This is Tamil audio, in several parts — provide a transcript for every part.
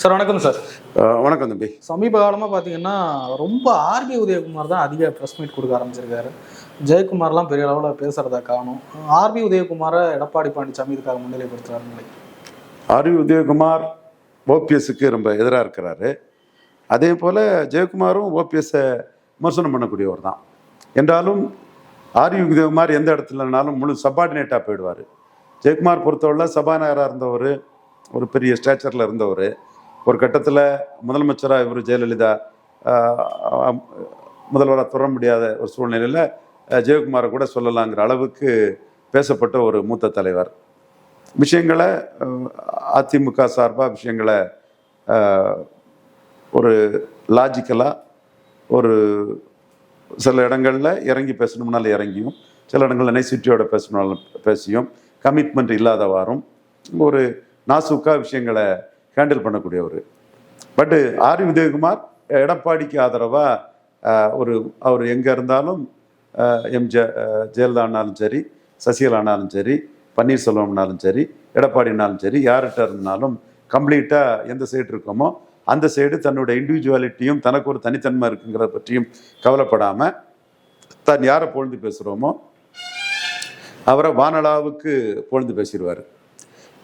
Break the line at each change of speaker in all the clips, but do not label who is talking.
சார் வணக்கம் சார்.
வணக்கம் தம்பி.
சமீப காலமாக பார்த்தீங்கன்னா ரொம்ப ஆர்பி உதயகுமார் தான் அதிக ப்ரெஸ் மீட் கொடுக்க ஆரம்பிச்சிருக்காரு. ஜெயக்குமார்லாம் பெரிய அளவில் பேசுறதா காணும் ஆர்பி உதயகுமாரை எடப்பாடி பழனிசாமி இதுக்காக முன்னிலைப்படுத்துறாரு
ஆர்வி உதயகுமார் ஓபிஎஸ்க்கு ரொம்ப எதிராக இருக்கிறாரு. அதே போல் ஜெயக்குமாரும் ஓபிஎஸ்ஸை விமர்சனம் பண்ணக்கூடியவர் தான். என்றாலும் ஆர்வி உதயகுமார் எந்த இடத்துலனாலும் முழு சப்பார்டினேட்டாக போயிடுவார். ஜெயக்குமார் பொறுத்தவரை சபாநாயகராக இருந்தவர் ஒரு பெரிய ஸ்டேச்சரில் இருந்தவர். ஒரு கட்டத்தில் முதலமைச்சராக இவர் ஜெயலலிதா முதல்வராக தொடர முடியாத ஒரு சூழ்நிலையில் ஜெயக்குமாரை கூட சொல்லலாங்கிற அளவுக்கு பேசப்பட்ட ஒரு மூத்த தலைவர். விஷயங்களை அதிமுக சார்பாக விஷயங்களை ஒரு லாஜிக்கலாக ஒரு சில இடங்களில் இறங்கி பேசணும்னால இறங்கியும் சில இடங்களில் நெசிட்டியோட பேசணும்னாலும் பேசியும் கமிட்மெண்ட் இல்லாதவாறும் ஒரு நாசுக்காக விஷயங்களை ஹேண்டில் பண்ணக்கூடியவர். பட்டு ஆர் உதயகுமார் எடப்பாடிக்கு ஆதரவாக ஒரு அவர் எங்கே இருந்தாலும் எம் ஜெ ஜெயலலிதானாலும் சரி சசிகலானாலும் சரி பன்னீர்செல்வம்னாலும் சரி எடப்பாடினாலும் சரி யார்கிட்ட இருந்தாலும் கம்ப்ளீட்டாக எந்த சைடு இருக்கோமோ அந்த சைடு தன்னோட இண்டிவிஜுவாலிட்டியும் தனக்கு ஒரு தனித்தன்மை இருக்குங்கிறத பற்றியும் கவலைப்படாமல் தான் யாரை பொழுது பேசுகிறோமோ அவரை வானலாவுக்கு பொழுது பேசிடுவார்.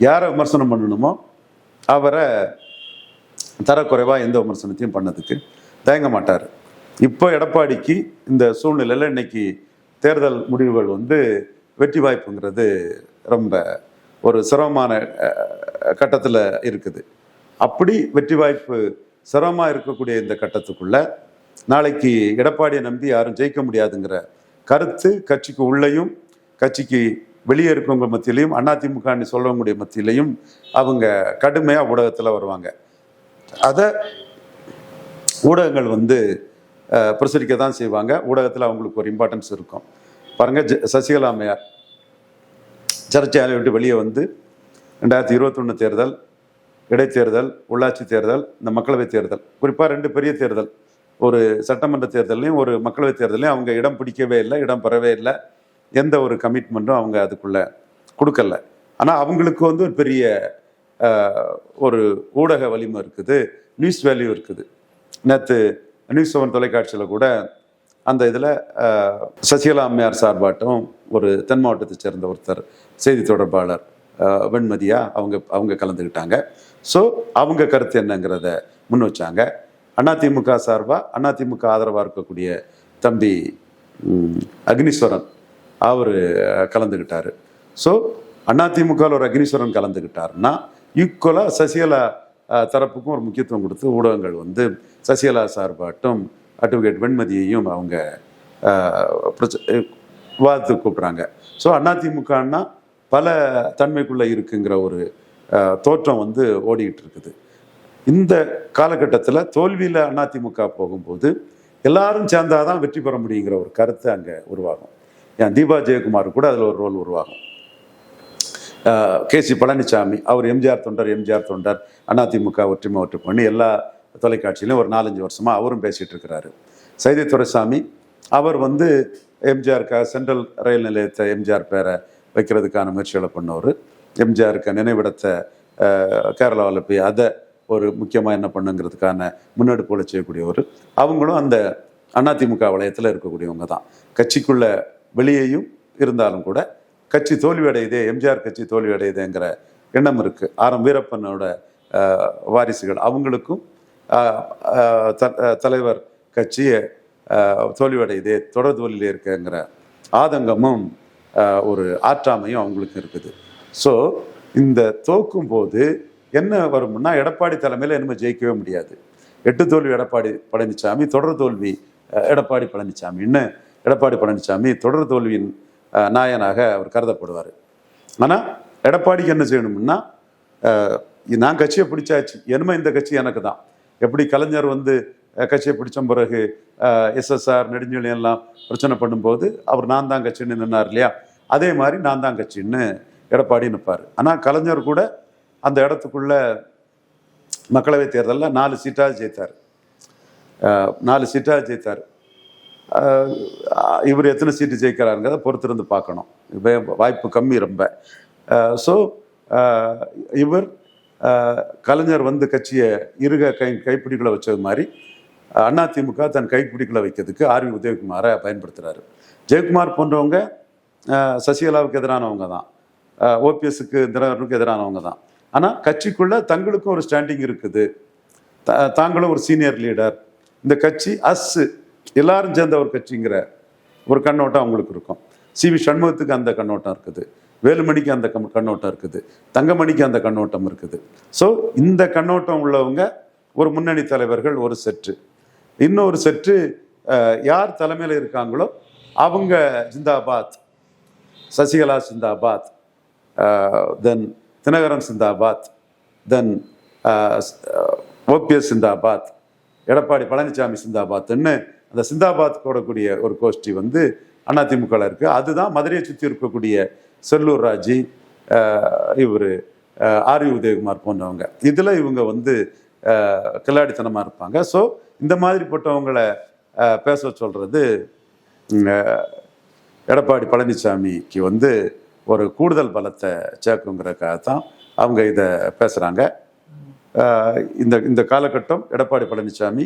யாரை விமர்சனம் பண்ணணுமோ அவரை தரக்குறைவாக எந்த விமர்சனத்தையும் பண்ணதுக்கு தயங்க மாட்டார். இப்போ எடப்பாடிக்கு இந்த சூழ்நிலையில் இன்னைக்கு தேர்தல் முடிவுகள் வந்து வெற்றி வாய்ப்புங்கிறது ரொம்ப ஒரு சிரமமான கட்டத்தில் இருக்குது. அப்படி வெற்றி வாய்ப்பு சிரமமாக இருக்கக்கூடிய இந்த கட்டத்துக்குள்ள நாளைக்கு எடப்பாடியை நம்பி யாரும் ஜெயிக்க முடியாதுங்கிற கருத்து கட்சிக்கு உள்ளேயும் கட்சிக்கு வெளியே இருக்கவங்க மத்தியிலையும் அதிமுகன்னு சொல்லவங்களுடைய மத்தியிலையும் அவங்க கடுமையாக ஊடகத்தில் வருவாங்க. அதை ஊடகங்கள் வந்து பிரசுரிக்க தான் செய்வாங்க. ஊடகத்தில் அவங்களுக்கு ஒரு இம்பார்ட்டன்ஸ் இருக்கும். பாருங்க ஜ சசிகலா அம்மையார் சர்ச்சையாலை விட்டு வெளியே வந்து ரெண்டாயிரத்தி இருபத்தொன்று தேர்தல் இடைத்தேர்தல் உள்ளாட்சி தேர்தல் இந்த மக்களவைத் தேர்தல் குறிப்பாக ரெண்டு பெரிய தேர்தல். ஒரு சட்டமன்ற தேர்தலையும் ஒரு மக்களவைத் தேர்தலையும் அவங்க இடம் பிடிக்கவே இல்லை இடம் பெறவே இல்லை. எந்த ஒரு கமிட்மெண்ட்டும் அவங்க அதுக்குள்ளே கொடுக்கல. ஆனால் அவங்களுக்கு வந்து ஒரு பெரிய ஒரு ஊடக வலிமை இருக்குது நியூஸ் வேல்யூ இருக்குது. நேற்று நியூஸ் செவன் தொலைக்காட்சியில் கூட அந்த இதில் சசிகலா அம்மையார் சார்பாட்டும் ஒரு தென் மாவட்டத்தை சேர்ந்த ஒருத்தர் செய்தி தொடர்பாளர் வெண்மதியாக வெண்மதியா அவங்க அவங்க கலந்துக்கிட்டாங்க ஸோ அவங்க கருத்து என்னங்கிறத முன் வச்சாங்க. அதிமுக சார்பாக அதிமுக ஆதரவாக இருக்கக்கூடிய தம்பி அக்னீஸ்வரன். அவர் கலந்துக்கிட்டார் ஸோ அதிமுகவில் ஒரு அக்னீஸ்வரன் கலந்துக்கிட்டாருன்னா ஈக்குவலாக சசிகலா தரப்புக்கும் ஒரு முக்கியத்துவம் கொடுத்து ஊடகங்கள் வந்து சசிகலா சார்பாட்டும் அட்வொகேட் வெண்மதியையும் அவங்க அஹ், விவாதத்துக்கு கூப்பிட்றாங்க. ஸோ அதிமுகன்னா பல தன்மைக்குள்ளே இருக்குங்கிற ஒரு தோற்றம் வந்து ஓடிக்கிட்டு இருக்குது. இந்த காலகட்டத்தில் தோல்வியில் அதிமுக போகும்போது எல்லாரும் சேர்ந்தாதான் வெற்றி பெற முடியுங்கிற ஒரு கருத்து அங்கே உருவாகும். என் தீபா ஜெயக்குமார் கூட அதில் ஒரு ரோல் உருவாகும். கே சி பழனிசாமி அவர் எம்ஜிஆர் தொண்டர் எம்ஜிஆர் தொண்டர் அதிமுக ஒற்றுமை ஒற்று பண்ணி எல்லா தொலைக்காட்சியிலும் ஒரு நாலஞ்சு வருஷமாக அவரும் பேசிகிட்டு இருக்கிறாரு. சைதை துரைசாமி அவர் வந்து எம்ஜிஆருக்காக சென்ட்ரல் ரயில் நிலையத்தை எம்ஜிஆர் பேரை வைக்கிறதுக்கான முயற்சிகளை பண்ணவர். எம்ஜிஆருக்கு நினைவிடத்தை கேரளாவில் போய் அதை ஒரு முக்கியமாக என்ன பண்ணுங்கிறதுக்கான முன்னெடுப்புகளை செய்யக்கூடியவர். அவங்களும் அந்த அதிமுக வளையத்தில் இருக்கக்கூடியவங்க தான். கட்சிக்குள்ளே வெளியேயும் இருந்தாலும் கூட கட்சி தோல்வி அடையுதே எம்ஜிஆர் கட்சி தோல்வி அடையுதேங்கிற எண்ணம் இருக்குது ஆர். எம். வீரப்பனோட வாரிசுகள். அவங்களுக்கும் த- தலைவர் கட்சியை தோல்வி அடையுதே தொடர் தோல்வியில் இருக்குங்கிற ஆதங்கமும் ஒரு ஆற்றாமையும் அவங்களுக்கு இருக்குது. ஸோ இந்த தோக்கும் போது என்ன வரும்னா எடப்பாடி தலைமையில் இனிமேல் ஜெயிக்கவே முடியாது. எட்டு தோல்வி எடப்பாடி பழனிசாமி தொடர் தோல்வி எடப்பாடி பழனிசாமின்னு எடப்பாடி பழனிசாமி தொடர் தோல்வியின் நாயனாக அவர் கருதப்படுவார். ஆனால் எடப்பாடிக்கு என்ன செய்யணும்னா நான் கட்சியை பிடிச்சாச்சு. என்னமோ இந்த கட்சி எனக்கு தான். எப்படி கலைஞர் வந்து கட்சியை பிடிச்ச பிறகு எஸ்எஸ்ஆர் நெடுஞ்சொலி எல்லாம் பிரச்சனை பண்ணும்போது அவர் நான் தான் கட்சின்னு நின்னார் இல்லையா? அதே மாதிரி நான் தான் கட்சின்னு எடப்பாடி நிற்பார் ஆனால் கலைஞர் கூட அந்த இடத்துக்குள்ள மக்களவைத் தேர்தலில் நாலு சீட்டாக ஜெயித்தார். நாலு சீட்டாக ஜெயித்தார். இவர் எத்தனை சீட்டு ஜெயிக்கிறாருங்கிறத பொறுத்திருந்து பார்க்கணும். வாய்ப்பு கம்மி ரொம்ப. ஸோ இவர் கலைஞர் வந்து கட்சியை இருக கை கைப்பிடிக்குள்ள வச்சது மாதிரி அதிமுக தன் கைப்பிடிக்குள்ள வைக்கிறதுக்கு ஆர்வி உதயகுமாரை பயன்படுத்துகிறாரு ஜெயக்குமார் போன்றவங்க சசிகலாவுக்கு எதிரானவங்க தான். ஓபிஎஸ்க்கு தினகரனுக்கு எதிரானவங்க தான். ஆனால் கட்சிக்குள்ளே தங்களுக்கும் ஒரு ஸ்டாண்டிங் இருக்குது. த- தாங்களும் ஒரு சீனியர் லீடர் இந்த கட்சி அஸ்ஸு. எல்லாரும் சேர்ந்த ஒரு கட்சிங்கிற ஒரு கண்ணோட்டம் அவங்களுக்கு இருக்கும். சி வி சண்முகத்துக்கு அந்த கண்ணோட்டம் இருக்குது. வேலுமணிக்கு அந்த கம்- கண்ணோட்டம் இருக்குது. தங்கமணிக்கு அந்த கண்ணோட்டம் இருக்குது. ஸோ இந்த கண்ணோட்டம் உள்ளவங்க ஒரு முன்னணி தலைவர்கள் ஒரு செட்டு இன்னொரு செட்டு யார் தலைமையில் இருக்காங்களோ அவங்க ஜிந்தாபாத் சசிகலா சிந்தாபாத் தென் தினகரன் சிந்தாபாத் தென் ஓபிஎஸ் சிந்தாபாத் எடப்பாடி பழனிசாமி சிந்தாபாத்ன்னு அந்த சிந்தாபாத் கூடக்கூடிய ஒரு கோஷ்டி வந்து அதிமுகவில் இருக்குது அதுதான் மதுரையை சுற்றி இருக்கக்கூடிய செல்லூர் ராஜி இவர் ஆர்வி உதயகுமார் போன்றவங்க. இதில் இவங்க வந்து கில்லாடித்தனமாக இருப்பாங்க. ஸோ இந்த மாதிரிப்பட்டவங்களை பேச சொல்கிறது எடப்பாடி பழனிசாமிக்கு வந்து ஒரு கூடுதல் பலத்தை சேர்க்குங்கிறதுக்காக தான் அவங்க இதை பேசுகிறாங்க இந்த இந்த காலகட்டம் எடப்பாடி பழனிசாமி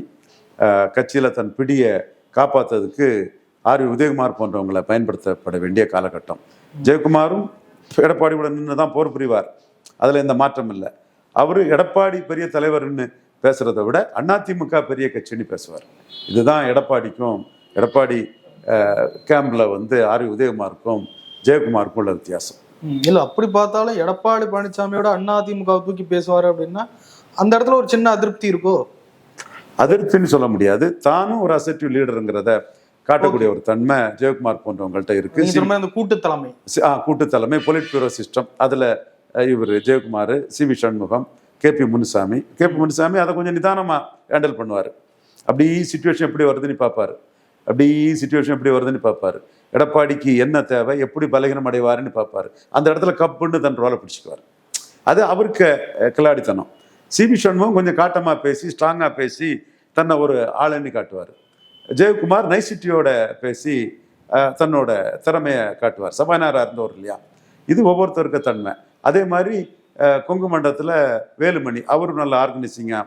கட்சியில் தன் பிடியை காப்பாற்றுறதுக்கு ஆர் உதயகுமார் போன்றவங்களை பயன்படுத்தப்பட வேண்டிய காலகட்டம். ஜெயக்குமாரும் எடப்பாடியோட நின்று தான் போர் புரிவார். அதில் எந்த மாற்றம் இல்லை. அவர் எடப்பாடி பெரிய தலைவர்னு பேசுகிறத விட அதிமுக பெரிய கட்சின்னு பேசுவார். இதுதான் எடப்பாடிக்கும் எடப்பாடி கேம்பில் வந்து ஆர் உதயகுமாருக்கும் ஜெயக்குமாருக்கும் உள்ள வித்தியாசம்.
இல்லை அப்படி பார்த்தாலும் எடப்பாடி பழனிசாமியோட அண்ணா அதிமுக தூக்கி பேசுவார் அப்படின்னா அந்த இடத்துல ஒரு சின்ன அதிருப்தி இருக்கோ?
அதிருப்தின்னு சொல்ல முடியாது. தானும் ஒரு அசட்டிவ் லீடருங்கிறத காட்டக்கூடிய ஒரு தன்மை ஜெயக்குமார் போன்றவங்கள்ட்ட இருக்கு.
கூட்டு தலைமை
ஆ, கூட்டு தலைமை பொலிட் பியூரோ சிஸ்டம் அதில் இவர் Jayakumar C V Shanmugam K P Munusamy. K P Munusamy அதை கொஞ்சம் நிதானமாக ஹேண்டில் பண்ணுவார். அப்படி சுச்சுவேஷன் எப்படி வருதுன்னு பார்ப்பாரு. அப்படி சுச்சுவேஷன் எப்படி வருதுன்னு பார்ப்பாரு. எடப்பாடிக்கு என்ன தேவை எப்படி பலகீனம் அடைவாருன்னு பார்ப்பாரு. அந்த இடத்துல கப்புன்னு தன் ரோலை பிடிச்சிக்குவார். அது அவருக்கு அஹ், கில்லாடித்தனம் சிபி சண்முகம் கொஞ்சம் காட்டமாக பேசி ஸ்ட்ராங்காக பேசி தன்னை ஒரு ஆளுன்னு காட்டுவார். ஜெயக்குமார் நைசிட்டியோட பேசி தன்னோட திறமையை காட்டுவார். சபாநாயகராக இருந்தவர் இல்லையா? இது ஒவ்வொருத்தருக்கும் தன்மை. அதே மாதிரி கொங்கு மண்டலத்தில் வேலுமணி அவரும் நல்ல ஆர்கனைசிங்காக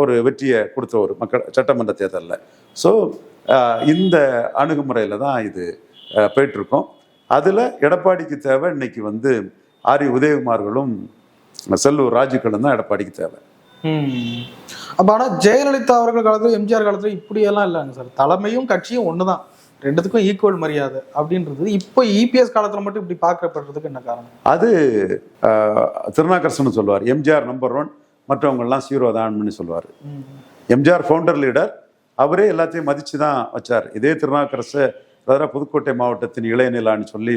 ஒரு வெற்றியை கொடுத்தவர் மக்கள் சட்டமன்ற தேர்தலில். ஸோ இந்த அணுகுமுறையில் தான் இது போயிட்டுருக்கோம். அதில் எடப்பாடிக்கு தேவை. இன்னைக்கு வந்து ஆரி உதயகுமார்களும் செல்லூர் ராஜுக்களும் தான் எடப்பாடிக்கு தேவை.
அப்ப ஆனா ஜெயலலிதா அவர்கள் காலத்துல எம்ஜிஆர் காலத்துல இப்படி எல்லாம் இல்லைங்க சார். தலைமையும் கட்சியும் ஒண்ணுதான். ரெண்டுத்துக்கும் ஈக்குவல் மரியாதை அப்படின்றது இப்போ இபிஎஸ் காலத்துல மட்டும் இப்படி பார்க்கப்படுறதுக்கு என்ன காரணம்?
அது திருநாக்கரசன் சொல்லுவார். எம்ஜிஆர் நம்பர் ஒன் மற்றவங்கெல்லாம் ஜீரோ தான்னு சொல்லுவார். எம்ஜிஆர் ஃபவுண்டர் லீடர் அவரே எல்லாத்தையும் மதித்து தான் வச்சார். இதே திருநாக்கரசு அதாவது புதுக்கோட்டை மாவட்டத்தின் இளையநிலான்னு சொல்லி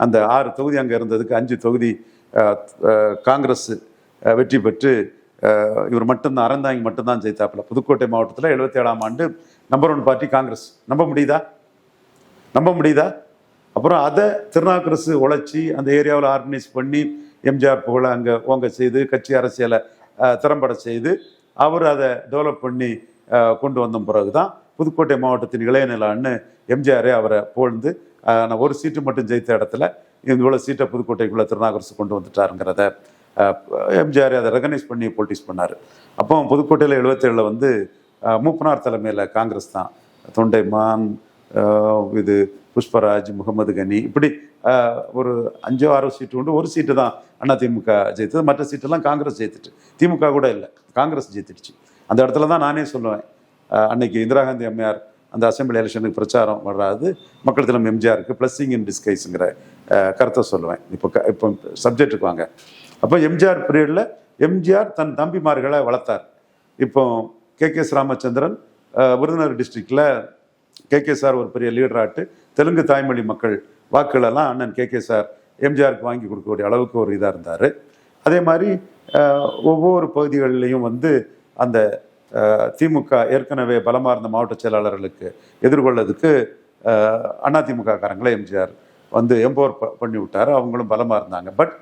அந்த ஆறு தொகுதி அங்கே இருந்ததுக்கு அஞ்சு தொகுதி காங்கிரஸ் வெற்றி பெற்று இவர் மட்டும்தான் அறந்தாங்க மட்டும்தான் ஜெயித்தாப்புல. புதுக்கோட்டை மாவட்டத்தில் எழுபத்தி ஏழாம் ஆண்டு நம்பர் ஒன் பார்ட்டி காங்கிரஸ். நம்ப முடியுதா? நம்ப முடியுதா? அப்புறம் அதை திருநாக்கரசு உழைச்சி அந்த ஏரியாவில் ஆர்கனைஸ் பண்ணி எம்ஜிஆர் புகழை அங்கே ஓங்க செய்து கட்சி அரசியலை திறம்பட செய்து அவர் அதை டெவலப் பண்ணி கொண்டு வந்த பிறகு தான் புதுக்கோட்டை மாவட்டத்தின் இளையநிலான்னு எம்ஜிஆரே அவரை புகழ்ந்து நான் ஒரு சீட்டு மட்டும் ஜெயித்த இடத்துல இவ்வளோ சீட்டை புதுக்கோட்டைக்குள்ளே திருநாகரசு கொண்டு வந்துட்டாருங்கிறத எம்ஜிஆர் அதை ரெகனைஸ் பண்ணி பொலிட்டிக்ஸ் பண்ணார். அப்போ புதுக்கோட்டையில் எழுபத்தேழில் வந்து மூப்பனார் தலைமையில் காங்கிரஸ் தான். தொண்டைமான் இது புஷ்பராஜ் முகமது கனி இப்படி ஒரு அஞ்சோ ஆறோ சீட்டு உண்டு. ஒரு சீட்டு தான் அதிமுக ஜெயித்தது. மற்ற சீட்டெல்லாம் காங்கிரஸ் ஜெயித்துட்டு. திமுக கூட இல்லை. காங்கிரஸ் ஜெயித்துடுச்சு. அந்த இடத்துல தான் நானே சொல்லுவேன். அன்னைக்கு இந்திரா காந்தி அம்மையார் அந்த அசெம்பிளி எலெக்ஷனுக்கு பிரச்சாரம் வராது. மக்கள் தினம் எம்ஜிஆருக்கு பிளஸ்ஸிங் இன் டிஸ்கைஸுங்கிற கருத்தை சொல்லுவேன். இப்போ க இப்போ சப்ஜெக்ட்டுக்கு வாங்க. அப்போ எம்ஜிஆர் பீரியடில் எம்ஜிஆர் தன் தம்பிமார்களை வளர்த்தார். இப்போ K. K. S Ramachandran Virudhunagar டிஸ்ட்ரிக்டில் கே. கே. சார் ஒரு பெரிய லீடராட்டு தெலுங்கு தாய்மொழி மக்கள் வாக்குகளெல்லாம் அண்ணன் கே. கே. சார் எம்ஜிஆருக்கு வாங்கி கொடுக்கக்கூடிய அளவுக்கு ஒரு இதாக இருந்தார். அதே மாதிரி ஒவ்வொரு பகுதிகளிலையும் வந்து அந்த திமுக ஏற்கனவே பலமாக இருந்த மாவட்ட செயலாளர்களுக்கு எதிர்கொள்ளதுக்கு அதிமுக காரங்களை எம்ஜிஆர் வந்து எம்பவர் பண்ணி விட்டார் அவங்களும் பலமாக இருந்தாங்க. பட்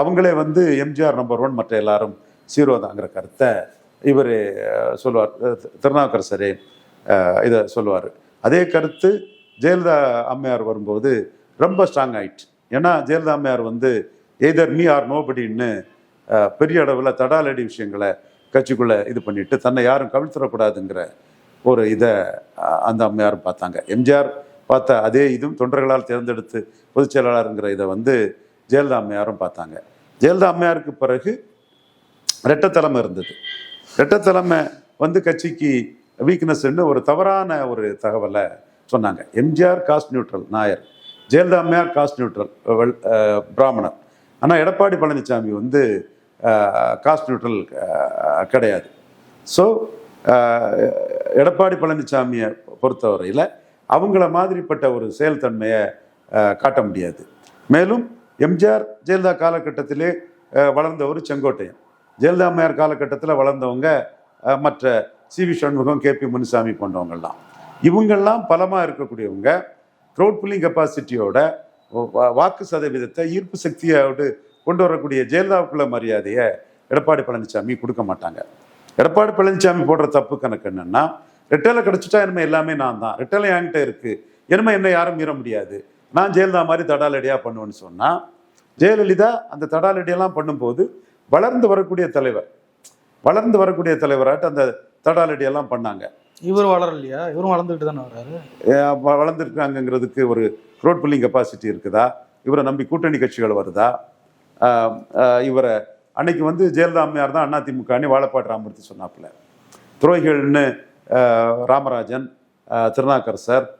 அவங்களே வந்து எம்ஜிஆர் நம்பர் ஒன் மற்ற எல்லாரும் சீரோ தாங்கிற கருத்தை இவர் சொல்லுவார். திருநாவுக்கரசரே இதை சொல்லுவார். அதே கருத்து ஜெயலலிதா அம்மையார் வரும்போது ரொம்ப ஸ்ட்ராங் ஆயிடுச்சு ஏன்னா ஜெயலலிதா அம்மையார் வந்து எய்தர் மீ ஆர் நோபடின்னு பெரிய அளவில் தடாலடி விஷயங்களை கட்சிக்குள்ளே இது பண்ணிட்டு தன்னை யாரும் கவிழ்த்துடக்கூடாதுங்கிற ஒரு இதை அந்த அம்மையாரும் பார்த்தாங்க. எம்ஜிஆர் பார்த்த அதே இதுவும் தொண்டர்களால் தேர்ந்தெடுத்து பொதுச் செயலாளருங்கிற இதை வந்து ஜெயலலிதா அம்மையாரும் பார்த்தாங்க. ஜெயலலிதா அம்மையாருக்கு பிறகு ரெட்டத்தலைமை இருந்தது. ரெட்டத்தலைமை வந்து கட்சிக்கு வீக்னஸ்ன்னு ஒரு தவறான ஒரு தகவலை சொன்னாங்க. MGR caste neutral Nair Jayalalithaa அம்மையார் காஸ்ட் நியூட்ரல் வெள்- பிராமணர். ஆனால் எடப்பாடி பழனிசாமி வந்து காஸ்ட் நியூட்ரல் கிடையாது. ஸோ எடப்பாடி பழனிசாமியை பொறுத்தவரையில் அவங்கள மாதிரிப்பட்ட ஒரு செயல்தன்மையை காட்ட முடியாது. மேலும் எம்ஜிஆர் ஜெயலலிதா காலகட்டத்திலே வளர்ந்தவர் செங்கோட்டையன். ஜெயலலிதா அம்மையார் காலகட்டத்தில் வளர்ந்தவங்க மற்ற C V Shanmugam K P Munusamy போன்றவங்கள்லாம். இவங்கெல்லாம் பலமாக இருக்கக்கூடியவங்க க்ரௌட் புல்லிங் கெப்பாசிட்டியோட வா- வாக்கு சதவீதத்தை ஈர்ப்பு சக்தியோடு கொண்டு வரக்கூடிய ஜெயலலிதாவுக்குள்ள மரியாதையை எடப்பாடி பழனிசாமி கொடுக்க மாட்டாங்க. எடப்பாடி பழனிசாமி போடுற தப்பு கணக்கு என்னன்னா ரெட்டலை கிடச்சிட்டா இனிமே எல்லாமே நான் தான். ரெட்டலை என்கிட்ட இருக்குது இனிமே என்ன யாரும் மீற முடியாது. நான் ஜெயலலிதா மாதிரி தடாலடியாக பண்ணுவேன்னு சொன்னா ஜெயலலிதா அந்த தடாலடியெல்லாம் பண்ணும்போது வளர்ந்து வரக்கூடிய தலைவர் வளர்ந்து வரக்கூடிய தலைவராட்டு அந்த தடாலடியெல்லாம் பண்ணாங்க.
இவர் வளரலையா? இவரும் வளர்ந்துட்டு தானே வர்றாரு
அஹ் வ- வளர்ந்திருக்காங்கங்கிறதுக்கு ஒரு ரோட் புல்லிங் கெப்பாசிட்டி இருக்குதா? இவரை நம்பி கூட்டணி கட்சிகள் வருதா? இவரை அன்னைக்கு வந்து ஜெயலலிதா அம்மையார் தான் அதிமுகன்னு வாழப்பாடு ராமூர்த்தி சொன்னாப்புல. துரோகிகள்னு ராமராஜன் அஹ், திருநாக்கரசர் அஹ்,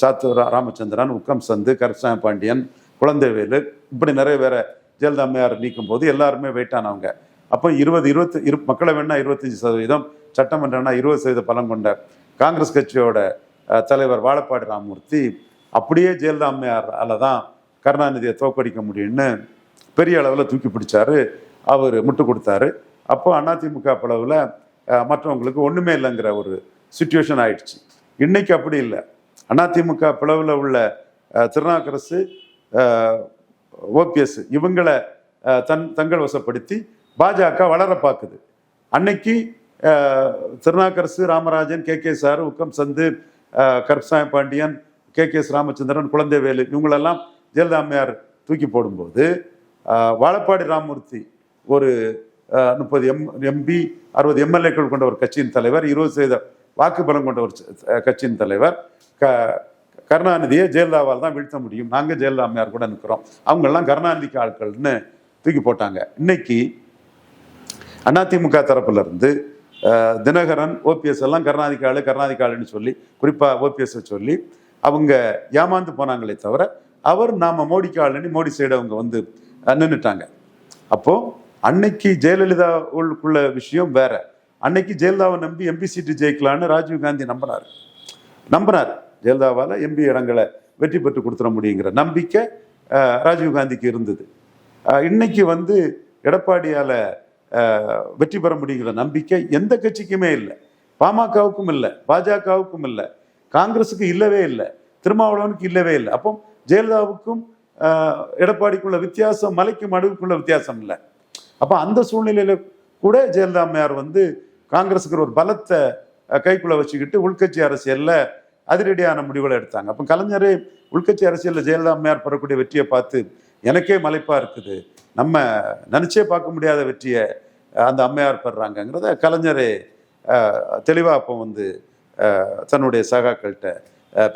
சாத்து ராமச்சந்திரன் உக்கம் சந்து கருப்சாமி பாண்டியன் குழந்தைவேலு இப்படி நிறைய பேரை ஜெயலலிதா அம்மையார் நீக்கும் போது எல்லாருமே வெயிட்டானவங்க அப்போ இருபது இருபத்தி இரு மக்களவைன்னா இருபத்தஞ்சி சதவீதம் சட்டமன்றம்னா இருபது சதவீத பலம் கொண்ட காங்கிரஸ் கட்சியோட தலைவர் வாழப்பாடி ராமமூர்த்தி அப்படியே ஜெயலலிதா அம்மையாரால தான் கருணாநிதியை தோக்கடிக்க முடியும்னு பெரிய அளவில் தூக்கி பிடிச்சாரு. அவர் முட்டு கொடுத்தாரு. அப்போ அதிமுக பளவில் மற்றவங்களுக்கு ஒன்றுமே இல்லைங்கிற ஒரு சுச்சுவேஷன் ஆயிடுச்சு. இன்னைக்கு அப்படி இல்லை. அதிமுக பிளவில் உள்ள திருநாக்கரசு ஓபிஎஸ் இவங்களை தன் தங்கள் வசப்படுத்தி பாஜக வளர பார்க்குது அன்னைக்கு Thirunavukkarasu Ramarajan K. K. Sir Ukkam Chand அஹ், Karuppasamy Pandian K. K. S Ramachandran Kuzhandaivelu இவங்களெல்லாம் ஜெயலலாமையார் தூக்கி போடும்போது வாழப்பாடி ராமமூர்த்தி ஒரு முப்பது எம் எம்பி அறுபது எம்எல்ஏக்கள் கொண்ட ஒரு கட்சியின் தலைவர் இருபது சதவீத வாக்கு பலம் கொண்ட ஒரு கட்சியின் தலைவர். க கருணாநிதியை ஜெயலலிதாவால் தான் வீழ்த்த முடியும். நாங்கள் ஜெயலலிதா அம்மையார் கூட நிற்கிறோம் அவங்கெல்லாம் கருணாநிதிக்கு ஆட்கள்னு தூக்கி போட்டாங்க. இன்னைக்கு அதிமுக தரப்புல இருந்து தினகரன் ஓபிஎஸ் எல்லாம் கருணாநிதிக்கு ஆளு கருணாநிதிக்கு ஆளுன்னு சொல்லி குறிப்பாக ஓபிஎஸ்ஸை சொல்லி அவங்க ஏமாந்து போனாங்களே தவிர அவர் நாம் மோடிக்கு ஆளுன்னு மோடி சைடு அவங்க வந்து நின்றுட்டாங்க அப்போது அன்னைக்கு ஜெயலலிதா உள்ள விஷயம் வேற. அன்னைக்கு ஜெயலலிதாவை நம்பி எம்பி சீட்டு ஜெயிக்கலான்னு ராஜீவ் காந்தி நம்பினார் நம்பினார் ஜெயலலிதாவால் எம்பி இடங்களை வெற்றி பெற்று கொடுத்துட முடியுங்கிற நம்பிக்கை ராஜீவ்காந்திக்கு ராஜீவ் காந்திக்கு இருந்தது. இன்னைக்கு வந்து எடப்பாடியால் வெற்றி பெற முடியுங்கிற நம்பிக்கை எந்த கட்சிக்குமே இல்லை. பாமகவுக்கும் இல்லை பாஜகவுக்கும் இல்லை காங்கிரஸுக்கு இல்லவே இல்லை திருமாவளவனுக்கு இல்லவே இல்லை. அப்போ ஜெயலலிதாவுக்கும் எடப்பாடிக்குள்ள வித்தியாசம் மலைக்கும் அடுவுக்குள்ள வித்தியாசம் இல்லை. அப்போ அந்த சூழ்நிலையில் கூட ஜெயலலிதா அம்மையார் வந்து காங்கிரஸுக்கு ஒரு பலத்தை கைக்குள்ளே கைக்குள்ள வச்சுக்கிட்டு உள்கட்சி அரசியலில் அதிரடியான முடிவுகளை எடுத்தாங்க. அப்போ கலைஞரே உள்கட்சி அரசியலில் ஜெயலலிதா அம்மையார் பெறக்கூடிய வெற்றியை பார்த்து எனக்கே மலைப்பாக இருக்குது. நம்ம நினச்சே பார்க்க முடியாத வெற்றியை அந்த அம்மையார் பெறாங்கங்கிறத கலைஞரே தெளிவாக அப்போ வந்து தன்னுடைய சகாக்கள்கிட்ட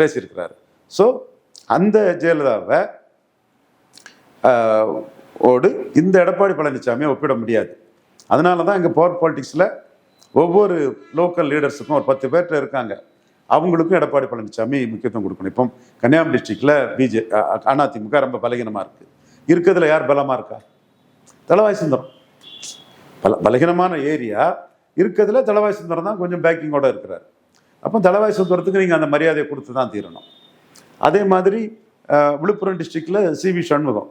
பேசியிருக்கிறாரு. ஸோ அந்த ஜெயலலிதாவை ஓடு இந்த எடப்பாடி பழனிசாமியை ஒப்பிட முடியாது. அதனால தான் இங்கே பவர் பாலிட்டிக்ஸில் ஒவ்வொரு லோக்கல் லீடர்ஸுக்கும் ஒரு பத்து பேர்கிட்ட இருக்காங்க. அவங்களுக்கும் எடப்பாடி பழனிசாமி முக்கியத்துவம் கொடுக்கணும். இப்போ கன்னியாகுமரி டிஸ்ட்ரிக்டில் பிஜே அதிமுக ரொம்ப பலகீனமாக இருக்குது இருக்கிறதுல யார் பலமாக இருக்கா? தலவாய் சுந்தரம். பல பலகீனமான ஏரியா. இருக்கிறதுல தலவாய் சுந்தரம் தான் கொஞ்சம் பேக்கிங்கோட இருக்கிறார். அப்போ தலவாய் சுந்தரத்துக்கு நீங்கள் அந்த மரியாதையை கொடுத்து தான் தீரணும். அதே மாதிரி விழுப்புரம் டிஸ்ட்ரிக்டில் சி வி சண்முகம்.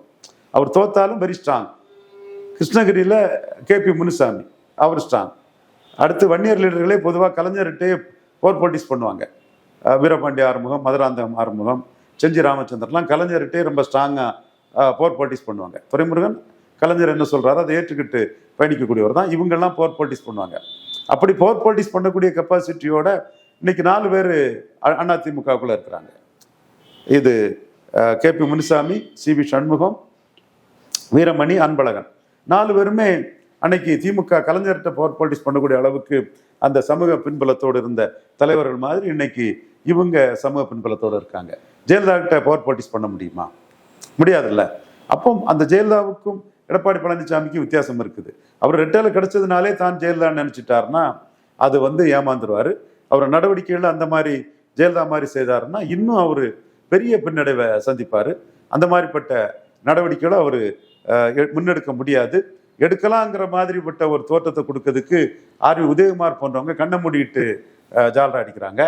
அவர் தோத்தாலும் வெரி ஸ்ட்ராங் கிருஷ்ணகிரியில் கேபி முனுசாமி. அவர் ஸ்ட்ராங் அடுத்து வன்னியர் லீடர்களே பொதுவாக கலைஞர்கிட்டே போர் போட்டிஸ் பண்ணுவாங்க. வீரபாண்டிய வீரபாண்டி ஆறுமுகம் மதுராந்தகம் ஆறுமுகம் செஞ்சி ராமச்சந்திரன்லாம் கலைஞர்கிட்டே ரொம்ப ஸ்ட்ராங்காக போர் போட்டிஸ் பண்ணுவாங்க. துரைமுருகன் கலைஞர் என்ன சொல்கிறாரோ அதை ஏற்றுக்கிட்டு பயணிக்கக்கூடியவர் தான். இவங்கெல்லாம் போர் போட்டிஸ் பண்ணுவாங்க. அப்படி போர் போட்டிஸ் பண்ணக்கூடிய கெப்பாசிட்டியோட இன்னைக்கு நாலு பேர் அதிமுகக்குள்ள இருக்கிறாங்க. இது KP Munusamy C V Shanmugam Veeramani Anbazhagan. நாலு பேருமே அன்னைக்கு திமுக கலைஞர்கிட்ட பவர் பாலிட்டிக்ஸ் பண்ணக்கூடிய அளவுக்கு அந்த சமூக பின்பலத்தோடு இருந்த தலைவர்கள் மாதிரி இன்னைக்கு இவங்க சமூக பின்பலத்தோடு இருக்காங்க. ஜெயலலிதாக்கிட்ட பவர் பாலிட்டிக்ஸ் பண்ண முடியுமா? முடியாதுல்ல. அப்போ அந்த ஜெயலலிதாவுக்கும் எடப்பாடி பழனிசாமிக்கும் வித்தியாசம் இருக்குது. அவர் ரெட்டையில கிடைச்சதுனாலே தான் ஜெயலலிதான்னு நினைச்சிட்டாருன்னா அது வந்து ஏமாந்துருவார். அவர் நடவடிக்கைகள் அந்த மாதிரி ஜெயலலிதா மாதிரி செய்தாருன்னா இன்னும் அவர் பெரிய பின்னடைவை சந்திப்பார். அந்த மாதிரிப்பட்ட நடவடிக்கைகளை அவர் முன்னெடுக்க முடியாது. எடுக்கலாங்கிற மாதிரிப்பட்ட ஒரு தோற்றத்தை கொடுக்கறதுக்கு ஆர் வி உதயகுமார் போன்றவங்க கண்ணை மூடிட்டு ஜாலரா அடிக்கிறாங்க.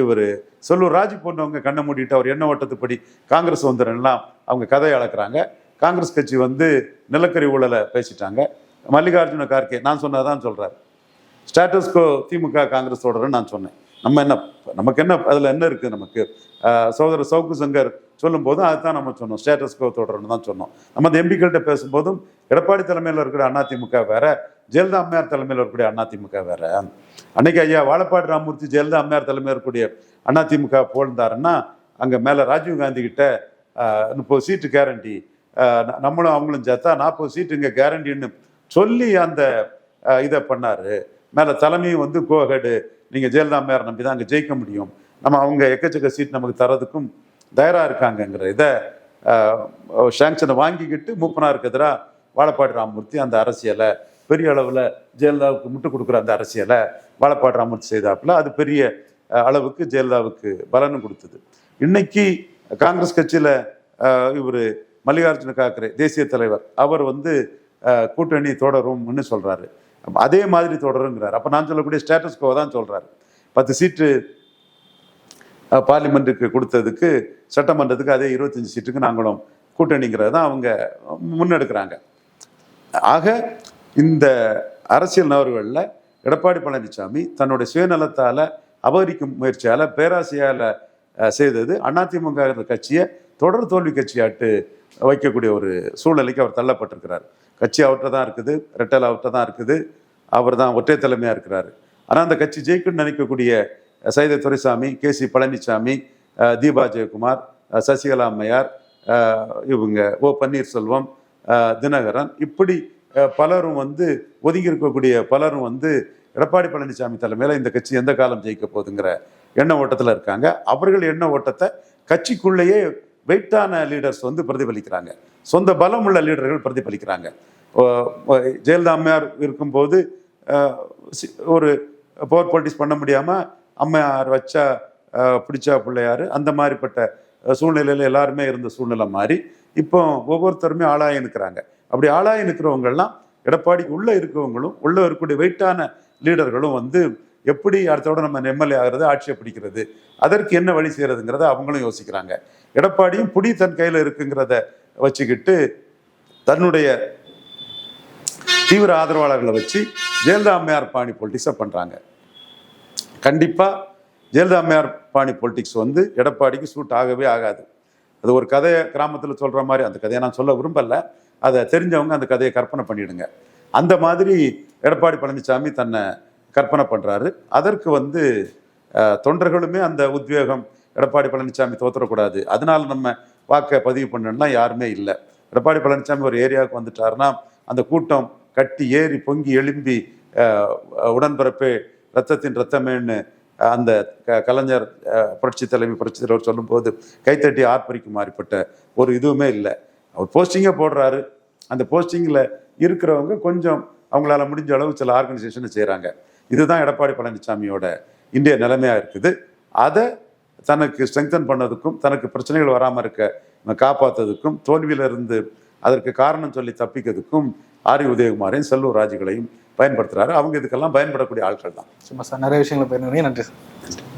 இவர் சொல்லூர் ராஜி போன்றவங்க கண்ணை மூடிட்டு அவர் எண்ண ஓட்டத்துப்படி காங்கிரஸ் வந்துடும்லாம் அவங்க கதையை அளக்குறாங்க. காங்கிரஸ் கட்சி வந்து நிலக்கரி ஊழலை பேசிட்டாங்க. மல்லிகார்ஜுன கார்கே நான் சொன்னதான் சொல்கிறார் ஸ்டேட்டஸ்கோ திமுக காங்கிரஸ் தொடர்ன்னு நான் சொன்னேன். நம்ம என்ன நமக்கு என்ன அதில் என்ன இருக்குது நமக்கு? சகோதரர் சவுக்கு சங்கர் சொல்லும்போது அதுதான் நம்ம சொன்னோம். ஸ்டேட்டஸ் கோ தொடருன்னு தான் சொன்னோம். நம்ம அந்த எம்பிக்கள்கிட்ட பேசும்போதும் எடப்பாடி தலைமையில் இருக்கிற அதிமுக வேற ஜெயலலிதா அம்மையார் தலைமையில் இருக்கக்கூடிய அதிமுக வேற. அன்னைக்கு ஐயா வாழப்பாடி ராமூர்த்தி ஜெயலலிதா அம்மையார் தலைமையில் இருக்கக்கூடிய அதிமுக போழ்ந்தாருன்னா அங்கே மேலே ராஜீவ் காந்தி கிட்ட முப்பது சீட்டு கேரண்டி நம்மளும் அவங்களும் சேர்த்தா நாற்பது சீட்டு இங்கே கேரண்டின்னு சொல்லி அந்த இதை பண்ணார். மேலே தலைமையும் வந்து கோஹெடு நீங்கள் ஜெயலலிதா மேயர் நம்பி தான் அங்கே ஜெயிக்க முடியும். நம்ம அவங்க எக்கச்சக்க சீட் நமக்கு தரதுக்கும் தயாராக இருக்காங்கங்கிற இதை சாங்ஷனை வாங்கிக்கிட்டு மூப்பனாருக்கு எதிராக வாழப்பாடி ராமமூர்த்தி அந்த அரசியலை பெரிய அளவில் ஜெயலலிதாவுக்கு முட்டு கொடுக்குற அந்த அரசியலை வாழப்பாடி ராமமூர்த்தி செய்தாப்புல அது பெரிய அளவுக்கு ஜெயலலிதாவுக்கு பலனும் கொடுத்தது. இன்னைக்கு காங்கிரஸ் கட்சியில் இவர் மல்லிகார்ஜுன காக்கரே தேசிய தலைவர். அவர் வந்து கூட்டணி தொடரும்னு சொல்கிறாரு அதே மாதிரி தொடருங்கிறார். அப்போ நான் சொல்லக்கூடிய ஸ்டேட்டஸ் கோ தான் சொல்றாரு. பத்து சீட்டு பார்லிமெண்ட்டுக்கு கொடுத்ததுக்கு சட்டமன்றத்துக்கு அதே இருபத்தஞ்சி சீட்டுக்கு நாங்களும் கூட்டணிங்கிறது தான் அவங்க முன்னெடுக்கிறாங்க. ஆக இந்த அரசியல் நபர்களில் எடப்பாடி பழனிசாமி தன்னுடைய சுயநலத்தால் அபகரிக்கும் முயற்சியால் பேராசையால் செய்தது அதிமுக கட்சியை தொடர் தோல்வி கட்சியாட்டு வைக்கக்கூடிய ஒரு சூழ்நிலைக்கு அவர் தள்ளப்பட்டிருக்கிறார். கட்சி அவர்கிட்ட தான் இருக்குது ரெட்டல் அவர்கிட்ட தான் இருக்குது அவர் தான் ஒற்றை தலைமையாக இருக்கிறார். ஆனால் அந்த கட்சி ஜெயிக்கும்னு நினைக்கக்கூடிய சைத சைதை துரைசாமி கே சி பழனிசாமி தீபா ஜெயக்குமார் சசிகலா அம்மையார் இவங்க ஓ பன்னீர்செல்வம் தினகரன் இப்படி பலரும் வந்து ஒதுங்கி இருக்கக்கூடிய பலரும் வந்து எடப்பாடி பழனிசாமி தலைமையில் இந்த கட்சி எந்த காலம் ஜெயிக்க போகுதுங்கிற எண்ண ஓட்டத்தில் இருக்காங்க. அவர்கள் எண்ண ஓட்டத்தை கட்சிக்குள்ளேயே வெயிட்டான லீடர்ஸ் வந்து பிரதிபலிக்கிறாங்க. சொந்த பலம் உள்ள லீடர்கள் பிரதிபலிக்கிறாங்க. ஜெயலலிதா அம்மையார் இருக்கும்போது ஒரு பவர் பாலிட்டிக்ஸ் பண்ண முடியாமல் அம்மையார் வச்சா பிடிச்சா பிள்ளையார் அந்த மாதிரிப்பட்ட சூழ்நிலையில் எல்லாருமே இருந்த சூழ்நிலை மாதிரி இப்போ ஒவ்வொருத்தருமே ஆளாகி நிற்கிறாங்க அப்படி ஆளாகி நிற்கிறவங்கெல்லாம் எடப்பாடிக்கு உள்ளே இருக்கவங்களும் உள்ளே இருக்கக்கூடிய வெயிட்டான லீடர்களும் வந்து எப்படி அடுத்தோட நம்ம எம்எல்ஏ ஆகிறது ஆட்சியை பிடிக்கிறது அதற்கு என்ன வழி செய்கிறதுங்கிறத அவங்களும் யோசிக்கிறாங்க. எடப்பாடியும் புடி தன் கையில் இருக்குங்கிறத வச்சுக்கிட்டு தன்னுடைய தீவிர ஆதரவாளர்களை வச்சு ஜெயலலிதா அம்மையார் பாணி பொலிட்டிக்ஸை பண்ணுறாங்க கண்டிப்பாக ஜெயலலிதா அம்மையார் பாணி பொலிட்டிக்ஸ் வந்து எடப்பாடிக்கு சூட் ஆகவே ஆகாது. அது ஒரு கதையை கிராமத்தில் சொல்கிற மாதிரி அந்த கதையை நான் சொல்ல விரும்பல. அதை தெரிஞ்சவங்க அந்த கதையை கற்பனை பண்ணிவிடுங்க அந்த மாதிரி எடப்பாடி பழனிசாமி தன்னை கற்பனை பண்ணுறாரு அதற்கு வந்து தொண்டர்களுமே அந்த உத்வேகம் எடப்பாடி பழனிசாமி தோத்துறக்கூடாது அதனால நம்ம வாக்கை பதிவு பண்ணணும்னா யாருமே இல்லை. எடப்பாடி பழனிசாமி ஒரு ஏரியாவுக்கு வந்துட்டாருன்னா அந்த கூட்டம் கட்டி ஏறி பொங்கி எழும்பி உடன்பிறப்பு உடன்பிறப்பே ரத்தத்தின் ரத்தமேன்னு அந்த க- கலைஞர் புரட்சி தலைமை புரட்சி தலைவர் சொல்லும்போது கைத்தட்டி ஆர்ப்பரிக்கும் மாறிப்பட்ட ஒரு இதுவுமே இல்லை. அவர் போஸ்டிங்கே போடுறாரு. அந்த போஸ்டிங்கில் இருக்கிறவங்க கொஞ்சம் அவங்களால முடிஞ்ச அளவு சில ஆர்கனைசேஷனை செய்கிறாங்க இதுதான் எடப்பாடி பழனிசாமியோட இந்திய நிலைமையாக இருக்குது. அதை தனக்கு ஸ்ட்ரெங்தன் பண்ணதுக்கும் தனக்கு பிரச்சனைகள் வராமல் இருக்க காப்பாற்றுறதுக்கும் தோல்வியிலிருந்து அதற்கு காரணம் சொல்லி தப்பிக்கிறதுக்கும் ஆரி உதயகுமாரையும் செல்லூர் ராஜுகளையும் பயன்படுத்துறாரு. அவங்க இதுக்கெல்லாம் பயன்படக்கூடிய ஆட்கள் தான்
சும்மா சார் நிறைய விஷயங்களை பயன்படுத்தி நன்றி சார்.